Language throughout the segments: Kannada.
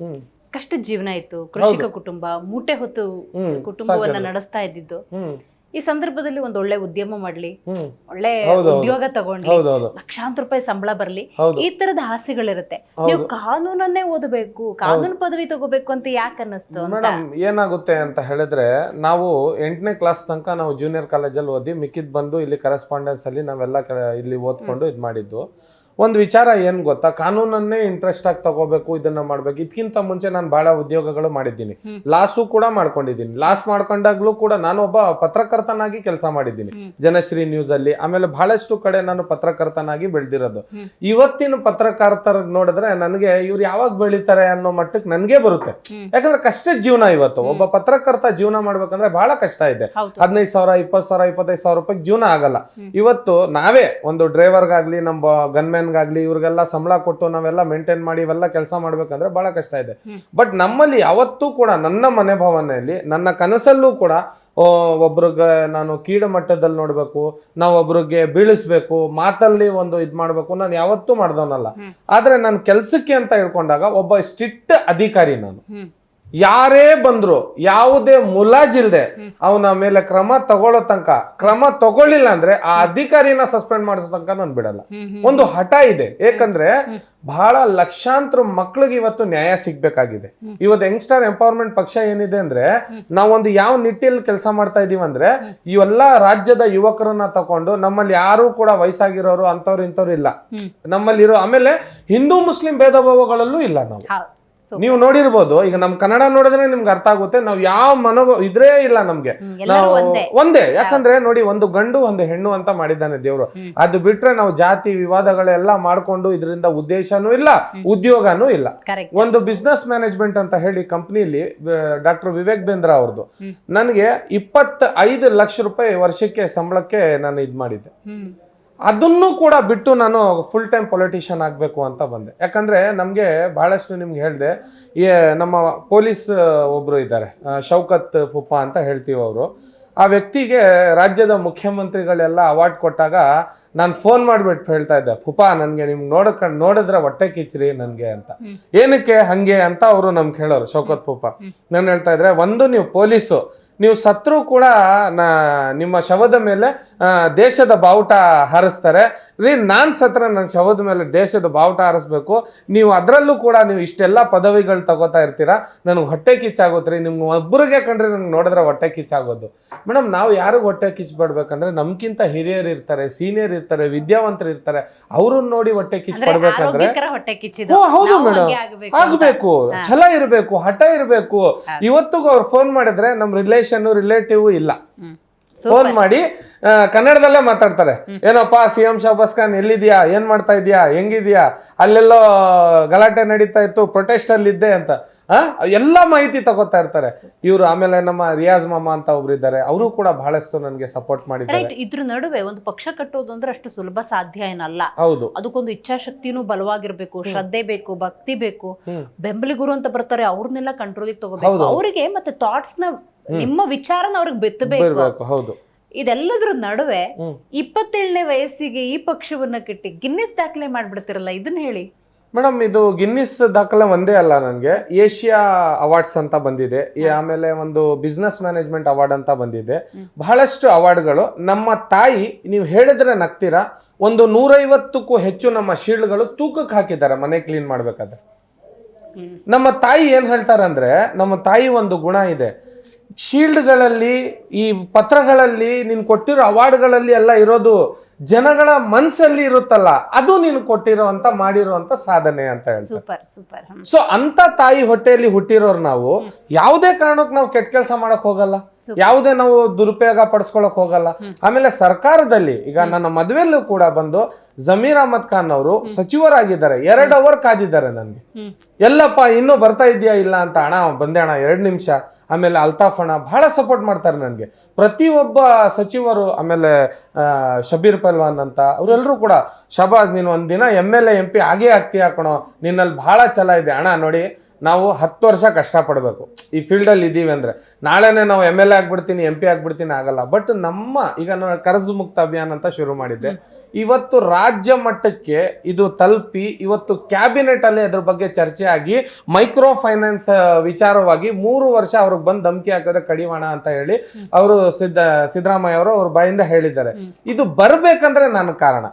ಹ್ಮ್. ಕಷ್ಟದ ಜೀವನ ಇತ್ತು. ಕೃಷಿಕ ಕುಟುಂಬ ಮೂಟೆ ಹೊತ್ತು ಕುಟುಂಬವನ್ನ ನಡೆಸ್ತಾ ಇದ್ದಿದ್ದು. ಈ ಸಂದರ್ಭದಲ್ಲಿ ಒಂದ್ ಒಳ್ಳೆ ಉದ್ಯಮ ಮಾಡ್ಲಿ. ಒಳ್ಳೆ. ಉದ್ಯೋಗ ತಗೊಂಡ್ಲಿ. ಲಕ್ಷಾಂತರ ರೂಪಾಯಿ ಸಂಬಳ ಬರ್ಲಿ. ಈ ತರದ ಆಸೆಗಳಿರುತ್ತೆ. ನೀವು ಕಾನೂನನ್ನೇ ಓದಬೇಕು ಕಾನೂನು ಪದವಿ ತಗೋಬೇಕು ಅಂತ ಯಾಕೆ ಅನ್ನಿಸ್ತು ಮೇಡಮ್ ಏನಾಗುತ್ತೆ ಅಂತ ಹೇಳಿದ್ರೆ ನಾವು ಎಂಟನೇ ಕ್ಲಾಸ್ ತನಕ ನಾವು ಜೂನಿಯರ್ ಕಾಲೇಜಲ್ಲಿ ಓದಿ ಮಿಕ್ಕಿದ್ ಬಂದು ಇಲ್ಲಿ ಕರೆಸ್ಪಾಂಡೆನ್ಸ್ ಅಲ್ಲಿ ನಾವೆಲ್ಲ ಇಲ್ಲಿ ಓದ್ಕೊಂಡು ಇದು ಮಾಡಿದ್ದು. ಒಂದು ವಿಚಾರ ಏನು ಗೊತ್ತಾ? ಕಾನೂನನ್ನೇ ಇಂಟ್ರೆಸ್ಟ್ ಆಗಿ ತಗೋಬೇಕು ಇದನ್ನ ಮಾಡ್ಬೇಕು. ಇದಕ್ಕಿಂತ ಮುಂಚೆ ನಾನು ಬಹಳ ಉದ್ಯೋಗಗಳು ಮಾಡಿದ್ದೀನಿ. ಲಾಸು ಕೂಡ ಮಾಡ್ಕೊಂಡಿದ್ದೀನಿ. ಲಾಸ್ ಮಾಡ್ಕೊಂಡಾಗ್ಲೂ ಕೂಡ ನಾನು ಒಬ್ಬ ಪತ್ರಕರ್ತನಾಗಿ ಕೆಲಸ ಮಾಡಿದ್ದೀನಿ. ಜನಶ್ರೀ ನ್ಯೂಸ್ ಅಲ್ಲಿ. ಆಮೇಲೆ ಬಹಳಷ್ಟು ಕಡೆ ನಾನು ಪತ್ರಕರ್ತನಾಗಿ ಬೆಳೆದಿರೋದು. ಇವತ್ತಿನ ಪತ್ರಕರ್ತರ ನೋಡಿದ್ರೆ ನನಗೆ ಇವ್ರು ಯಾವಾಗ ಬೆಳಿತಾರೆ ಅನ್ನೋ ಮಟ್ಟಕ್ಕೆ ನನಗೆ ಬರುತ್ತೆ. ಯಾಕಂದ್ರೆ ಕಷ್ಟದ ಜೀವನ ಇವತ್ತು. ಒಬ್ಬ ಪತ್ರಕರ್ತ ಜೀವನ ಮಾಡ್ಬೇಕಂದ್ರೆ ಬಹಳ ಕಷ್ಟ ಇದೆ. ಹೌದು. ಹದಿನೈದು ಸಾವಿರ ಇಪ್ಪತ್ತು ಸಾವಿರ ಇಪ್ಪತ್ತೈದು ಸಾವಿರ ರೂಪಾಯಿ ಜೀವನ ಆಗಲ್ಲ. ಇವತ್ತು ನಾವೇ ಒಂದು ಡ್ರೈವರ್ಗಾಗ್ಲಿ ನಮ್ಮ ಗನ್ಮ್ಯಾನ್ಗಾಗ್ಲಿ ಇವ್ರಿಗೆಲ್ಲ ಸಂಬಳ ಕೊಟ್ಟು ನಾವೆಲ್ಲ ಮೇಂಟೈನ್ ಮಾಡಿ ಇವೆಲ್ಲ ಕೆಲಸ ಮಾಡ್ಬೇಕಂದ್ರೆ ಬಹಳ ಕಷ್ಟ ಇದೆ. ಬಟ್ ನಮ್ಮಲ್ಲಿ ಯಾವತ್ತೂ ಕೂಡ ನನ್ನ ಮನೆ ಭಾವನೆಯಲ್ಲಿ ನನ್ನ ಕನಸಲ್ಲೂ ಕೂಡ ಒಬ್ರಿಗೆ ನಾನು ಕೀಡ ಮಟ್ಟದಲ್ಲಿ ನೋಡ್ಬೇಕು ನಾವು ಒಬ್ರಿಗೆ ಬೀಳಿಸ್ಬೇಕು ಮಾತಲ್ಲಿ ಒಂದು ಇದ್ ಮಾಡ್ಬೇಕು ನಾನು ಯಾವತ್ತೂ ಮಾಡ್ದವನಲ್ಲ. ಆದ್ರೆ ನಾನು ಕೆಲ್ಸಕ್ಕೆ ಅಂತ ಹೇಳ್ಕೊಂಡಾಗ ಒಬ್ಬ ಸ್ಟ್ರಿಕ್ಟ್ ಅಧಿಕಾರಿ ನಾನು ಯಾರೇ ಬಂದ್ರು ಯಾವುದೇ ಮುಲಾಜಿಲ್ದೆ ಅವನ ಮೇಲೆ ಕ್ರಮ ತಗೊಳ್ಳೋ ತನಕ ಕ್ರಮ ತಗೊಳ್ಳಿಲ್ಲ ಅಂದ್ರೆ ಆ ಅಧಿಕಾರಿನ ಸಸ್ಪೆಂಡ್ ಮಾಡಿಸೋ ತನಕ ನಾನು ಬಿಡಲ್ಲ. ಒಂದು ಹಠ ಇದೆ. ಏಕಂದ್ರೆ ಬಹಳ ಲಕ್ಷಾಂತರ ಮಕ್ಳಿಗೆ ಇವತ್ತು ನ್ಯಾಯ ಸಿಗ್ಬೇಕಾಗಿದೆ. ಇವತ್ತು ಯಂಗ್ಸ್ಟರ್ ಎಂಪವರ್ಮೆಂಟ್ ಪಕ್ಷ ಏನಿದೆ ಅಂದ್ರೆ ನಾವೊಂದು ಯಾವ ನಿಟ್ಟಿನಲ್ಲಿ ಕೆಲಸ ಮಾಡ್ತಾ ಇದೀವಿ ಅಂದ್ರೆ ಇವೆಲ್ಲ ರಾಜ್ಯದ ಯುವಕರನ್ನ ತಕೊಂಡು ನಮ್ಮಲ್ಲಿ ಯಾರು ಕೂಡ ವಯಸ್ಸಾಗಿರೋರು ಅಂತವ್ರು ಇಂಥವ್ರು ಇಲ್ಲ. ನಮ್ಮಲ್ಲಿರೋ ಆಮೇಲೆ ಹಿಂದೂ ಮುಸ್ಲಿಂ ಭೇದ ಭಾವಗಳಲ್ಲೂ ಇಲ್ಲ ನಾವು. ನೀವು ನೋಡಿರ್ಬೋದು ಈಗ ನಮ್ ಕನ್ನಡ ನೋಡಿದ್ರೆ ನಿಮ್ಗೆ ಅರ್ಥ ಆಗುತ್ತೆ. ನಾವ್ ಯಾವ ಮನೋ ಇದ್ರೇ ಇಲ್ಲ ನಮ್ಗೆ. ನಾವು ಒಂದೇ. ಯಾಕಂದ್ರೆ ನೋಡಿ ಒಂದು ಗಂಡು ಒಂದು ಹೆಣ್ಣು ಅಂತ ಮಾಡಿದ್ದಾನೆ ದೇವ್ರು. ಅದು ಬಿಟ್ರೆ ನಾವು ಜಾತಿ ವಿವಾದಗಳೆಲ್ಲ ಮಾಡ್ಕೊಂಡು ಇದರಿಂದ ಉದ್ದೇಶನೂ ಇಲ್ಲ ಉದ್ಯೋಗನೂ ಇಲ್ಲ. ಒಂದು ಬಿಸ್ನೆಸ್ ಮ್ಯಾನೇಜ್ಮೆಂಟ್ ಅಂತ ಹೇಳಿ ಕಂಪ್ನಿಲಿ ಡಾಕ್ಟರ್ ವಿವೇಕ್ ಬೇಂದ್ರ ಅವ್ರದ್ದು. ನನಗೆ ಇಪ್ಪತ್ತ ಐದು ಲಕ್ಷ ರೂಪಾಯಿ ವರ್ಷಕ್ಕೆ ಸಂಬಳಕ್ಕೆ ನಾನು ಇದ್ ಮಾಡಿದ್ದೆ. ಅದನ್ನು ಕೂಡ ಬಿಟ್ಟು ನಾನು ಫುಲ್ ಟೈಮ್ ಪೊಲಿಟಿಷಿಯನ್ ಆಗಬೇಕು ಅಂತ ಬಂದೆ. ಯಾಕಂದ್ರೆ ನಮಗೆ ಬಹಳಷ್ಟು ನಿಮ್ಗೆ ಹೇಳಿದೆ ಈ ನಮ್ಮ ಪೊಲೀಸ್ ಒಬ್ಬರು ಇದ್ದಾರೆ ಶೌಕತ್ ಪುಪ್ಪ ಅಂತ ಹೇಳ್ತೀವಿ ಅವರು. ಆ ವ್ಯಕ್ತಿಗೆ ರಾಜ್ಯದ ಮುಖ್ಯಮಂತ್ರಿಗಳೆಲ್ಲ ಅವಾರ್ಡ್ ಕೊಟ್ಟಾಗ ನಾನು ಫೋನ್ ಮಾಡಿಬಿಟ್ಟು ಹೇಳ್ತಾ ಇದ್ದೆ ಪುಪ್ಪ ನನಗೆ ನಿಮ್ಗೆ ನೋಡಕ್ ನೋಡಿದ್ರೆ ಹೊಟ್ಟೆ ಕಿಚ್ರಿ ನನಗೆ ಅಂತ. ಏನಕ್ಕೆ ಹಂಗೆ ಅಂತ ಅವರು ನಮ್ಗೆ ಹೇಳೋರು ಶೌಕತ್ ಪುಪ್ಪ. ನಾನು ಹೇಳ್ತಾ ಇದ್ರೆ ಒಂದು ನೀವು ಪೊಲೀಸು ನೀವು ಸತ್ರು ಕೂಡ ನಾ ನಿಮ್ಮ ಶವದ ಮೇಲೆ ದೇಶದ ಬಾವುಟ ಹಾರಿಸ್ತಾರೆ. ರೀ ನಾನ್ ಸತ್ರ ನನ್ನ ಶವದ ಮೇಲೆ ದೇಶದ ಬಾವುಟ ಹಾರಿಸ್ಬೇಕು. ನೀವು ಅದರಲ್ಲೂ ಕೂಡ ನೀವು ಇಷ್ಟೆಲ್ಲ ಪದವಿಗಳು ತಗೋತಾ ಇರ್ತೀರಾ? ನನಗೆ ಹೊಟ್ಟೆ ಕಿಚ್ಚಾಗುತ್ತೆ ನಿಮ್ಗೆ ಒಬ್ಬರಿಗೆ ಕಂಡ್ರೆ ನನಗೆ ನೋಡಿದ್ರೆ ಹೊಟ್ಟೆ ಕಿಚ್ಚಾಗೋದು. ಮೇಡಮ್ ನಾವು ಯಾರಿಗೆ ಹೊಟ್ಟೆ ಕಿಚ್ಚಬಾಡ್ಬೇಕಂದ್ರೆ ನಮ್ಗಿಂತ ಹಿರಿಯರು ಇರ್ತಾರೆ ಸೀನಿಯರ್ ಇರ್ತಾರೆ ವಿದ್ಯಾವಂತರು ಇರ್ತಾರೆ. ಅವ್ರನ್ನ ನೋಡಿ ಹೊಟ್ಟೆ ಕಿಚ್ ಅಂದ್ರೆ ಪಡ್ಬೇಕಂದ್ರೆ ಆರೋಗ್ಯಕರ ಹೊಟ್ಟೆ ಕಿಚ್ಚಿದ್ದು. ಓ, ಹೌದು ಮೇಡಮ್. ಆಗಬೇಕು ಛಲ ಇರಬೇಕು ಹಠ ಇರಬೇಕು. ಇವತ್ತಿಗೂ ಅವ್ರು ಫೋನ್ ಮಾಡಿದ್ರೆ ನಮ್ ರಿಲೇಷನ್ ರಿಲೇಟಿವ್ ಇಲ್ಲ. ಫೋನ್ ಮಾಡಿ ಕನ್ನಡದಲ್ಲೇ ಮಾತಾಡ್ತಾರೆ. ಏನಪ್ಪಾ ಸಿ ಎಂ ಶಾಬಾಸ್ ಖಾನ್ ಎಲ್ಲಿದ್ಯಾ? ಏನ್ ಮಾಡ್ತಾ ಇದೀಯಾ? ಹೆಂಗಿದ್ಯಾ? ಅಲ್ಲೆಲ್ಲೋ ಗಲಾಟೆ ನಡೀತಾ ಇತ್ತು ಪ್ರೊಟೆಸ್ಟ್ ಅಲ್ಲಿ ಇದ್ದೆ ಅಂತ. ಎಲ್ಲ ಮಾಹಿತಿ ತಗೋತಾ ಇರ್ತಾರೆ. ಇವರು ಆಮೇಲೆ ನಮ್ಮ ರಿಯಾಜ್ ಮಾಮ ಅಂತ ಒಬ್ರು ಇದ್ದಾರೆ. ಅವರು ಕೂಡ ಬಹಳಷ್ಟು ನನಗೆ ಸಪೋರ್ಟ್ ಮಾಡಿದ್ದಾರೆ. ಇದ್ರ ನಡುವೆ ಒಂದು ಪಕ್ಷ ಕಟ್ಟೋದು ಅಂದ್ರೆ ಅಷ್ಟು ಸುಲಭ ಸಾಧ್ಯ ಏನಲ್ಲ. ಹೌದು. ಅದಕ್ಕೊಂದು ಇಚ್ಛಾಶಕ್ತಿನೂ ಬಲವಾಗಿರ್ಬೇಕು ಶ್ರದ್ಧೆ ಬೇಕು ಭಕ್ತಿ ಬೇಕು. ಬೆಂಬಲಿಗುರು ಅಂತ ಬರ್ತಾರೆ ಅವ್ರನ್ನೆಲ್ಲ ಕಂಟ್ರೋಲಿಗೆ ತಗೋಬೇಕು. ಅವರಿಗೆ ಮತ್ತೆ ಥಾಟ್ಸ್ನ ನಿಮ್ಮ ವಿಚಾರನ ಅವ್ರಿಗೆ ಬೆತ್ತಬೇಕು. ಹೌದು. ಇದೆಲ್ಲದ್ರ ನಡುವೆ. ಇಪ್ಪತ್ತೇಳನೇ ವಯಸ್ಸಿಗೆ ಈ ಪಕ್ಷವನ್ನ ಕಟ್ಟಿ ಗಿನ್ನಿಸ್ ದಾಖಲೆ ಮಾಡ್ಬಿಡ್ತಿರಲ್ಲ ಇದನ್ನ ಹೇಳಿ. ಮೇಡಮ್ ಇದು ಗಿನ್ನಿಸ್ ದಾಖಲೆ ಒಂದೇ ಅಲ್ಲ ನನಗೆ. ಏಷ್ಯಾ ಅವಾರ್ಡ್ಸ್ ಅಂತ ಬಂದಿದೆ. ಈ ಆಮೇಲೆ ಒಂದು ಬಿಸ್ನೆಸ್ ಮ್ಯಾನೇಜ್ಮೆಂಟ್ ಅವಾರ್ಡ್ ಅಂತ ಬಂದಿದೆ. ಬಹಳಷ್ಟು ಅವಾರ್ಡ್ಗಳು ನಮ್ಮ ತಾಯಿ ನೀವು ಹೇಳಿದ್ರೆ ನಗ್ತೀರಾ ಒಂದು ನೂರೈವತ್ತಕ್ಕೂ ಹೆಚ್ಚು ನಮ್ಮ ಶೀಲ್ಡ್ಗಳು ತೂಕಕ್ಕೆ ಹಾಕಿದ್ದಾರೆ ಮನೆ ಕ್ಲೀನ್ ಮಾಡ್ಬೇಕಾದ್ರೆ. ನಮ್ಮ ತಾಯಿ ಏನ್ ಹೇಳ್ತಾರಂದ್ರೆ ನಮ್ಮ ತಾಯಿ ಒಂದು ಗುಣ ಇದೆ. ಶೀಲ್ಡ್ಗಳಲ್ಲಿ ಈ ಪತ್ರಗಳಲ್ಲಿ ನೀನು ಕೊಟ್ಟಿರೋ ಅವಾರ್ಡ್ಗಳಲ್ಲಿ ಎಲ್ಲ ಇರೋದು ಜನಗಳ ಮನಸ್ಸಲ್ಲಿ ಇರುತ್ತಲ್ಲ ಅದು ನೀನು ಕೊಟ್ಟಿರೋ ಅಂತ ಮಾಡಿರೋ ಅಂತ ಸಾಧನೆ ಅಂತ ಹೇಳ್ತಾರೆ. Super super. ಸೊ ಅಂತ ತಾಯಿ ಹೊಟ್ಟೆಯಲ್ಲಿ ಹುಟ್ಟಿರೋರು ನಾವು ಯಾವುದೇ ಕಾರಣಕ್ಕೆ ನಾವು ಕೆಟ್ಟ ಕೆಲಸ ಮಾಡಕ್ ಹೋಗಲ್ಲ. ಯಾವುದೇ ನಾವು ದುರುಪಯೋಗ ಪಡಿಸ್ಕೊಳಕ್ ಹೋಗಲ್ಲ. ಆಮೇಲೆ ಸರ್ಕಾರದಲ್ಲಿ ಈಗ ನನ್ನ ಮದುವೆಲ್ಲೂ ಕೂಡ ಬಂದು ಜಮೀರ್ ಅಹಮದ್ ಖಾನ್ ಅವರು ಸಚಿವರಾಗಿದ್ದಾರೆ. ಎರಡು ಅವರ್ ಕಾದಿದ್ದಾರೆ ನನಗೆ. ಎಲ್ಲಪ್ಪ ಇನ್ನೂ ಬರ್ತಾ ಇದೆಯಾ ಇಲ್ಲ ಅಂತ ಅಣ್ಣ ಬಂದೆ ಅಣ್ಣ ಎರಡು ನಿಮಿಷ ಆಮೇಲೆ ಅಲ್ತಾಫ್ ಅಣ್ಣ ಬಹಳ ಸಪೋರ್ಟ್ ಮಾಡ್ತಾರೆ ನನಗೆ. ಪ್ರತಿಯೊಬ್ಬ ಸಚಿವರು ಆಮೇಲೆ ಶಬೀರ್ ಪಲ್ವಾನ್ ಅಂತ ಅವರೆಲ್ಲರೂ ಕೂಡ ಶಬಾಜ್ ನೀನು ಒಂದಿನ M L A M P ಆಗೇ ಆಗ್ತೀಯ ಹಾಕೋಣ ನಿನ್ನಲ್ಲಿ ಬಹಳ ಚಲ ಇದೆ. ಅಣ್ಣ ನೋಡಿ ನಾವು ಹತ್ತು ವರ್ಷ ಕಷ್ಟಪಡಬೇಕು. ಈ ಫೀಲ್ಡಲ್ಲಿ ಇದ್ದೀವಿ ಅಂದರೆ ನಾಳೆನೇ ನಾವು ಎಂ ಎಲ್ ಎ ಆಗ್ಬಿಡ್ತೀನಿ ಎಂ ಪಿ ಆಗ್ಬಿಡ್ತೀನಿ ಆಗಲ್ಲ. ಬಟ್ ನಮ್ಮ ಈಗ ನಾನು ಕರ್ಜ್ ಮುಕ್ತ ಅಭಿಯಾನ ಅಂತ ಶುರು ಮಾಡಿದ್ದೆ. ಇವತ್ತು ರಾಜ್ಯ ಮಟ್ಟಕ್ಕೆ ಇದು ತಲುಪಿ ಇವತ್ತು ಕ್ಯಾಬಿನೆಟ್ ಅಲ್ಲಿ ಅದ್ರ ಬಗ್ಗೆ ಚರ್ಚೆ ಆಗಿ ಮೈಕ್ರೋ ಫೈನಾನ್ಸ್ ವಿಚಾರವಾಗಿ ಮೂರು ವರ್ಷ ಅವ್ರಿಗೆ ಬಂದು ಧಮಕಿ ಹಾಕಿದ್ರೆ ಕಡಿವಾಣ ಅಂತ ಹೇಳಿ ಅವರು ಸಿದ್ದ ಸಿದ್ದರಾಮಯ್ಯ ಅವರು ಅವ್ರ ಬಾಯಿಂದ ಹೇಳಿದ್ದಾರೆ. ಇದು ಬರ್ಬೇಕಂದ್ರೆ ನನ್ನ ಕಾರಣ.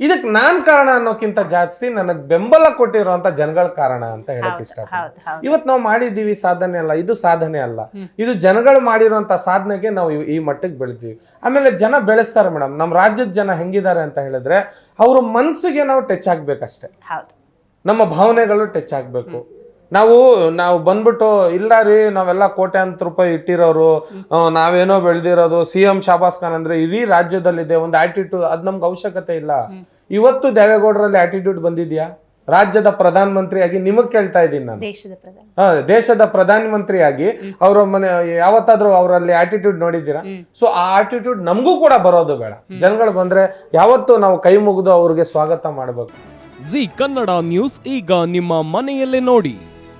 ಇದಕ್ಕೆ ನಾನ್ ಕಾರಣ ಅನ್ನೋಕ್ಕಿಂತ ಜಾಸ್ತಿ ನನಗ್ ಬೆಂಬಲ ಕೊಟ್ಟಿರುವಂತ ಜನಗಳ ಕಾರಣ ಅಂತ ಹೇಳಕ್ ಇಷ್ಟ ಇವತ್ ನಾವು ಮಾಡಿದೀವಿ ಸಾಧನೆ ಅಲ್ಲ ಇದು ಸಾಧನೆ ಅಲ್ಲ. ಇದು ಜನಗಳು ಮಾಡಿರುವಂತ ಸಾಧನೆಗೆ ನಾವು ಈ- ಮಟ್ಟಕ್ಕೆ ಬೆಳಿತೀವಿ. ಆಮೇಲೆ ಜನ ಬೆಳೆಸ್ತಾರೆ ಮೇಡಮ್ ನಮ್ಮ ರಾಜ್ಯದ ಜನ ಹೆಂಗಿದ್ದಾರೆ ಅಂತ ಹೇಳಿದ್ರೆ ಅವ್ರ ಮನ್ಸಿಗೆ ನಾವು ಟಚ್ ಆಗ್ಬೇಕಷ್ಟೇ. ನಮ್ಮ ಭಾವನೆಗಳು ಟಚ್ ಆಗ್ಬೇಕು. ನಾವು ನಾವು ಬಂದ್ಬಿಟ್ಟು ಇಲ್ಲ ರೀ ನಾವೆಲ್ಲ ಕೋಟ್ಯಾಂತರ ರೂಪಾಯಿ ಇಟ್ಟಿರೋರು ಆ, ನಾವೇನೋ ಬೆಳೆದಿರೋದು ಸಿ ಎಂ ಶಾಬಾಸ್ ಖಾನ್ ಅಂದ್ರೆ ಇಡೀ ರಾಜ್ಯದಲ್ಲಿದೆ ಒಂದು ಆಟಿಟ್ಯೂಡ್ ಅದ್ ನಮ್ಗೆ ಅವಶ್ಯಕತೆ ಇಲ್ಲ. ಇವತ್ತು ದೇವೇಗೌಡರಲ್ಲಿ ಆಟಿಟ್ಯೂಡ್ ಬಂದಿದ್ಯಾ? ರಾಜ್ಯದ ಪ್ರಧಾನ ಮಂತ್ರಿಯಾಗಿ ನಿಮಗ್ ಕೇಳ್ತಾ ಇದ್ದೀನಿ ನಾನು. ದೇಶದ ಪ್ರಧಾನಿ ಆ, ದೇಶದ ಪ್ರಧಾನ ಮಂತ್ರಿಯಾಗಿ ಅವರ ಮನೆ ಯಾವತ್ತಾದ್ರೂ ಅವರಲ್ಲಿ ಆಟಿಟ್ಯೂಡ್ ನೋಡಿದ್ದೀರಾ? ಸೊ ಆ ಆಟಿಟ್ಯೂಡ್ ನಮಗೂ ಕೂಡ ಬರೋದು ಬೇಡ. ಜನಗಳು ಬಂದ್ರೆ ಯಾವತ್ತು ನಾವು ಕೈ ಮುಗಿದು ಅವ್ರಿಗೆ ಸ್ವಾಗತ ಮಾಡಬೇಕು. ಜಿ ಕನ್ನಡ ನ್ಯೂಸ್ ಈಗ ನಿಮ್ಮ ಮನೆಯಲ್ಲೇ ನೋಡಿ.